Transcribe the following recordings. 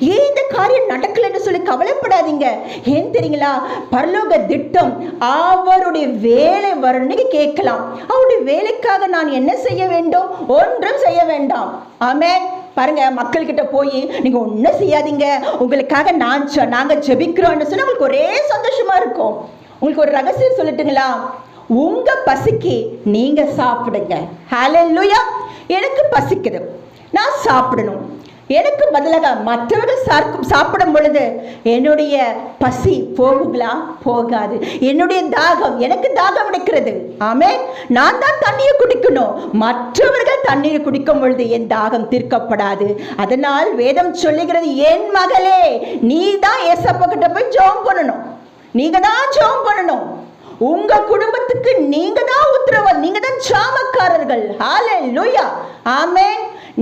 ஏன் இந்த காரியம் நடக்கலைன்னு சொல்லி கவலைப்படாதீங்க. ஏன் தெரியுங்களா? பரலோக திட்டம் அவருடைய வேலை வரணும்னு கேட்கலாம். அவருடைய வேலைக்காக நான் என்ன செய்ய வேண்டும்? ஒன்றும் செய்ய வேண்டாம். ஆமே பாருங்க மக்கள்கிட்ட போய் நீங்க ஒன்றும் செய்யாதீங்க. உங்களுக்காக நான் நாங்க ஜெபிக்கிறோம்னு சொன்னா உங்களுக்கு ஒரே சந்தோஷமா இருக்கும். உங்களுக்கு ஒரு ரகசியம் சொல்லட்டுங்களா? உங்க பசிக்கு நீங்க சாப்பிடுங்க. ஹலோ எனக்கு பசிக்குது. நான் சாப்பிடணும். எனக்கு பதிலாக மற்றவர்கள் சார்க்கும் சாப்பிடும் பொழுது என்னுடைய பசி போகுங்களா போகாது. என்னுடைய தாகம் எனக்கு தாகம் எடுக்கிறது. ஆமே நான் தான் தண்ணியை குடிக்கணும். மற்றவர்கள் தண்ணீர் குடிக்கும் பொழுது என் தாகம் தீர்க்கப்படாது. அதனால் வேதம் சொல்லுகிறது என் மகளே நீ தான் ஏசப்பகிட்ட போய் ஜோம் பண்ணணும். நீங்க தான் ஜோம் பண்ணணும். உங்க குடும்பத்துக்கு நீங்க தான் உத்தரவாதம் நீங்க தான் சாமக்காரர்கள் ஹalleluya. ஆமே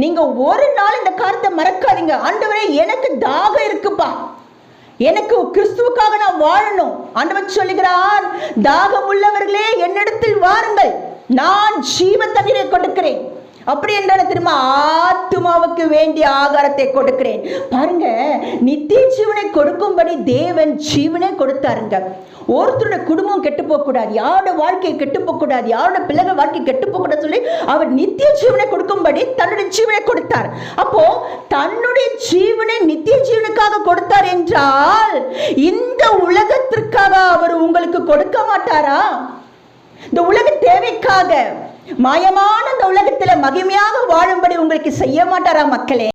நீங்க ஒரு நாள் இந்த காரியத்தை மறக்காதீங்க. ஆண்டவரே எனக்கு தாகம் இருக்குப்பா. எனக்கு கிறிஸ்துவுக்காக நான் வாழணும். ஆண்டவன் சொல்லுகிறார் தாகம் உள்ளவர்களே என்னிடத்தில் வாருங்கள். நான் ஜீவ தண்ணீரை கொடுக்கிறேன். அப்படி என்றால் திரும்ப ஆத்துமாவுக்கு வேண்டிய ஆகாரத்தை கொடுக்கிறேன். பாருங்க நித்திய ஜீவனை கொடுக்கும்படி தேவன் ஜீவனை கொடுத்தாருங்க. ஒருத்தரோட குடும்பம் கெட்டு போகக்கூடாது யாரோட வாழ்க்கை கெட்டு போகக்கூடாது யாரோட பிள்ளைகள் வாழ்க்கை கெட்டு போகக்கூடாது சொல்லி அவர் நித்திய ஜீவனை கொடுக்கும்படி தன்னுடைய ஜீவனை கொடுத்தார். அப்போ தன்னுடைய ஜீவனை நித்திய ஜீவனுக்காக கொடுத்தார் என்றால் இந்த உலகத்திற்காக அவர் உங்களுக்கு கொடுக்க மாட்டாரா? இந்த உலக தேவைக்காக மாயமான இந்த உலக வாழும்படி உங்களுக்கு செய்ய மாட்டாரா மக்களே?